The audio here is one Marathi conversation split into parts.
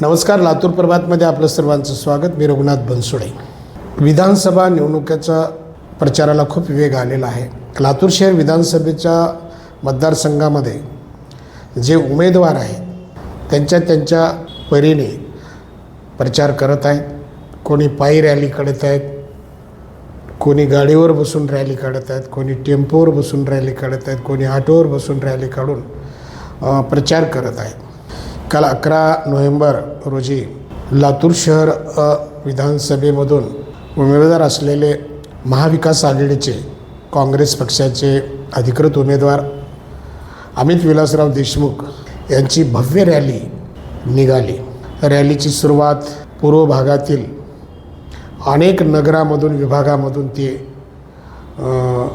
नमस्कार लातूर प्रभातमध्ये आपलं सर्वांचं स्वागत. मी रघुनाथ बनसोडे. विधानसभा निवडणुकीचा प्रचाराला खूप वेग आलेला आहे. लातूर शहर विधानसभेच्या मतदारसंघामध्ये जे उमेदवार आहेत त्यांच्या त्यांच्या परीने प्रचार करत आहेत. कोणी पायी रॅली काढत आहेत कोणी गाडीवर बसून रॅली काढत आहेत कोणी टेम्पोवर बसून रॅली काढत आहेत कोणी ऑटोवर बसून रॅली काढून प्रचार करत आहेत. काल अकरा नोव्हेंबर रोजी लातूर शहर अ, विधानसभेमधून उमेदवार असलेले महाविकास आघाडीचे काँग्रेस पक्षाचे अधिकृत उमेदवार अमित विलासराव देशमुख यांची भव्य रॅली निघाली. रॅलीची सुरुवात पूर्व भागातील अनेक नगरामधून विभागामधून ती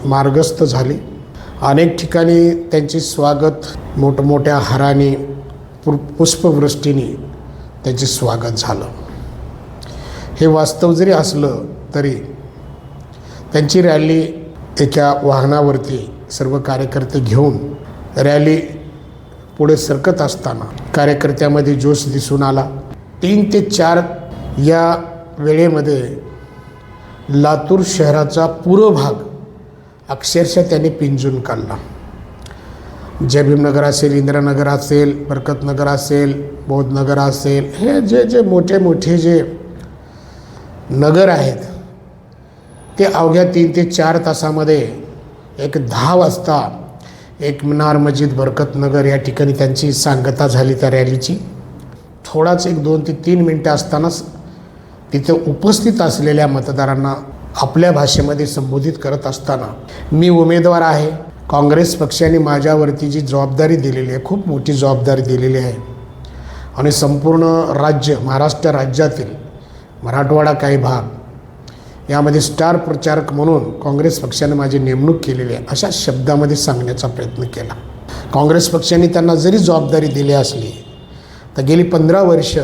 मार्गस्थ झाली. अनेक ठिकाणी त्यांचे स्वागत मोठमोठ्या हाराने पु पुष्पवृष्टीने त्याचे स्वागत झालं. हे वास्तव जरी असलं तरी त्यांची रॅली एका वाहनावरती सर्व कार्यकर्ते घेऊन रॅली पुढे सरकत असताना कार्यकर्त्यामध्ये जोश दिसून आला. तीन ते चार या वेळेमध्ये लातूर शहराचा पूर्व भाग अक्षरशः त्याने पिंजून काढला. जय भीमनगर असेल इंदिरानगर असेल बरकतनगर असेल बौद्धनगर असेल हे जे जे मोठे मोठे जे नगर आहेत ते अवघ्या तीन ते चार तासामध्ये एक दहा वाजता एक मिनार मस्जिद बरकतनगर या ठिकाणी त्यांची सांगता झाली त्या रॅलीची. थोडाच एक दोन ते तीन मिनटं असतानाच तिथे उपस्थित असलेल्या मतदारांना आपल्या भाषेमध्ये संबोधित करत असताना मी उमेदवार आहे. काँग्रेस पक्षाने माझ्यावरती जी जबाबदारी दिलेली आहे खूप मोठी जबाबदारी दिलेली आहे. आणि संपूर्ण राज्य महाराष्ट्र राज्यातील मराठवाडा काही भाग यामध्ये स्टार प्रचारक म्हणून काँग्रेस पक्षाने माझी नेमणूक केलेली आहे अशा शब्दामध्ये सांगण्याचा प्रयत्न केला. काँग्रेस पक्षाने त्यांना जरी जबाबदारी दिली असली तर गेली पंधरा वर्ष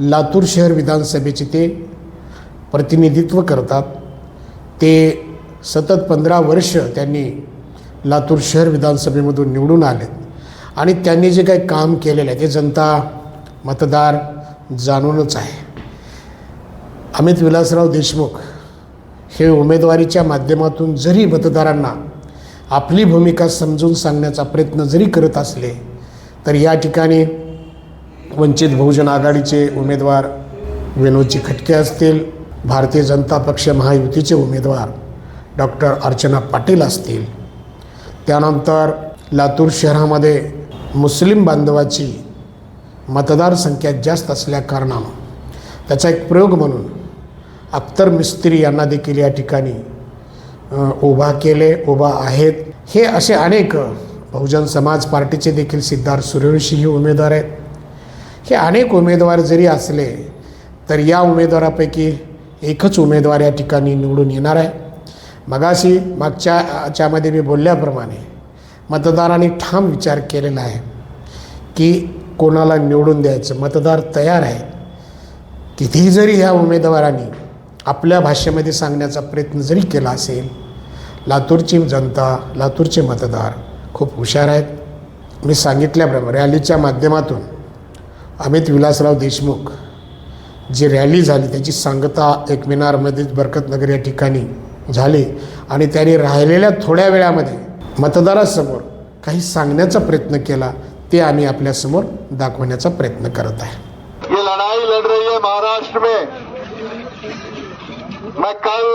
लातूर शहर विधानसभेचे ते प्रतिनिधित्व करतात. ते सतत पंधरा वर्ष त्यांनी लातूर शहर विधानसभेमधून निवडून आले. आणि त्यांनी जे काही काम केलेलं आहे ते जनता मतदार जाणूनच आहे. अमित विलासराव देशमुख हे उमेदवारीच्या माध्यमातून जरी मतदारांना आपली भूमिका समजून सांगण्याचा प्रयत्न जरी करत असले तर या ठिकाणी वंचित बहुजन आघाडीचे उमेदवार विनोदजी खटके असतील भारतीय जनता पक्ष महायुतीचे उमेदवार डॉक्टर अर्चना पाटील असतील. त्यानंतर लातूर शहरामध्ये मुस्लिम बांधवाची मतदारसंख्या जास्त असल्याकारणानं त्याचा एक प्रयोग म्हणून अख्तर मिस्त्री यांना देखील या ठिकाणी उभा केले उभा आहेत. हे असे अनेक बहुजन समाज पार्टीचे देखील सिद्धार्थ सूर्यवंशी हे उमेदवार आहेत. हे अनेक उमेदवार जरी असले तर या उमेदवारापैकी एकच उमेदवार या ठिकाणी निवडून येणार आहे. मगाशी मागच्या याच्यामध्ये मी बोलल्याप्रमाणे मतदारांनी ठाम विचार केलेला आहे की कोणाला निवडून द्यायचं. मतदार तयार आहे कितीही जरी ह्या उमेदवारांनी आपल्या भाषेमध्ये सांगण्याचा प्रयत्न जरी केला असेल लातूरची जनता लातूरचे मतदार खूप हुशार आहेत. मी सांगितल्याप्रमाणे रॅलीच्या माध्यमातून अमित विलासराव देशमुख जी रॅली झाली त्याची सांगता एकमिनारमध्ये बरकतनगर या ठिकाणी झाली. आणि त्यांनी राहिलेल्या थोड्या वेळामध्ये मतदारासमोर काही सांगण्याचा प्रयत्न केला ते आम्ही आपल्यासमोर दाखवण्याचा प्रयत्न करत आहे. ये लड़ाई लड़ रही है महाराष्ट्र में। मैं कल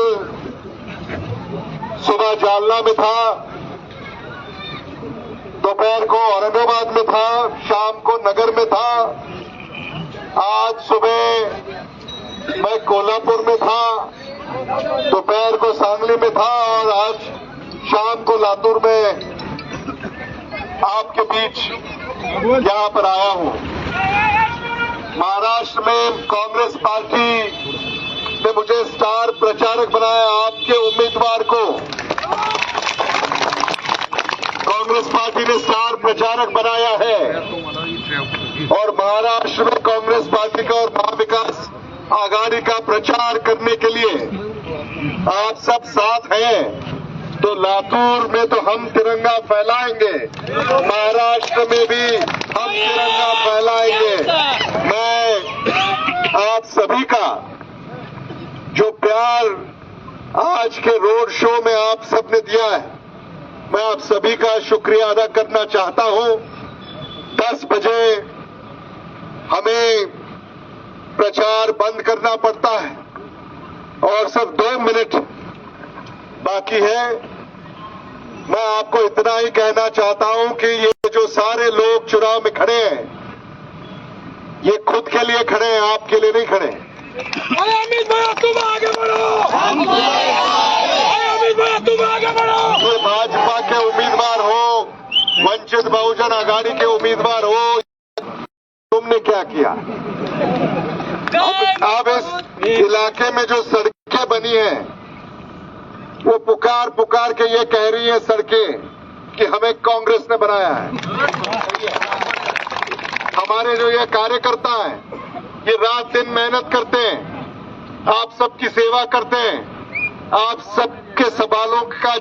सुबह जालना में था दोपहर को औरंगाबाद में था शाम को नगर में था। आज सुबह मैं कोल्हापुर में दोपहर को सांगली में था और आज शाम को लातूर में आपके बीच यहाँ पर आया हूँ। महाराष्ट्र में कांग्रेस पार्टी ने मुझे स्टार प्रचारक बनाया आपके उम्मीदवार को। कांग्रेस पार्टी ने स्टार प्रचारक बनाया है। और महाराष्ट्र में कांग्रेस पार्टी का और महाविकास आघाड़ी का प्रचार करने के लिए आप सब साथ हैं तो लातूर में तो हम तिरंगा फैलाएँगे, महाराष्ट्र में भी हम तिरंगा फैलाएँगे। मैं आप सभी का जो प्यार आज के रोड शो में आप सबने दिया है, मैं आप सभी का शुक्रिया अदा करना चाहता हूँ। 10 बजे हमें प्रचार बंद करना पड़ता है। और सिर्फ़ दो मिनट बाकी है। मैं आपको इतना ही कहना चाहता हूँ कि ये जो सारे लोग चुनाव में खड़े हैं ये खुद के लिए खड़े हैं आपके लिए नहीं खड़े अरे अमित भैया तुम आगे बढ़ो। अरे अमित भैया तुम आगे बढ़ो। ये भाजपा के उम्मीदवार हो वंचित बहुजन आघाड़ी के उम्मीदवार हो तुमने क्या किया? अब इस इलाके में जो सड़कें बनी हैं, वो पुकार पुकार के ये कह रही है सड़कें कि हमें कांग्रेस ने बनाया है। हमारे जो ये कार्यकर्ता हैं, ये रात दिन मेहनत करते हैं, आप सबकी सेवा करते हैं, आप सबके सवालों का